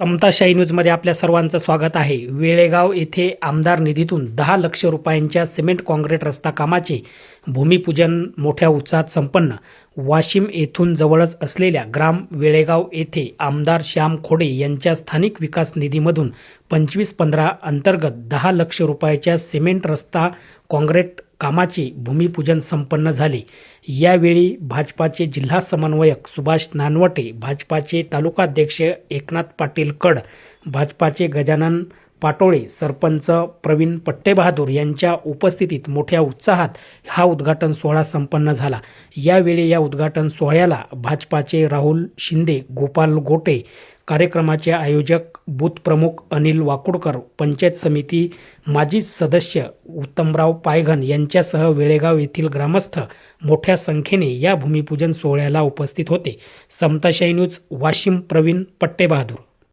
समताशाही न्यूजमध्ये आपल्या सर्वांचं स्वागत आहे. वेळेगाव येथे आमदार निधीतून दहा लक्ष रुपयांच्या सिमेंट काँक्रीट रस्ता कामाचे भूमिपूजन मोठ्या उत्साहात संपन्न. वाशिम येथून जवळच असलेल्या ग्राम वेळेगाव येथे आमदार श्याम खोडे यांच्या स्थानिक विकास निधीमधून पंचवीस पंधरा अंतर्गत दहा लक्ष रुपयाच्या सिमेंट रस्ता काँक्रीट कामाचे भूमिपूजन संपन्न झाले. यावेळी भाजपाचे जिल्हा समन्वयक सुभाष नानवटे भाजपाचे तालुकाध्यक्ष एकनाथ पाटील कड भाजपाचे गजानन पाटोळे सरपंच प्रवीण पट्टेबहादूर यांच्या उपस्थितीत मोठ्या उत्साहात हा उद्घाटन सोहळा संपन्न झाला. यावेळी या उद्घाटन सोहळ्याला भाजपाचे राहुल शिंदे गोपाल गोटे कार्यक्रमाचे आयोजक बूथ प्रमुख अनिल वाकुडकर पंचायत समिती माजी सदस्य उत्तमराव पायघन यांच्यासह वेळेगाव येथील ग्रामस्थ मोठ्या संख्येने या भूमिपूजन सोहळ्याला उपस्थित होते. समताशाही न्यूज वाशिम प्रवीण पट्टेबहादूर.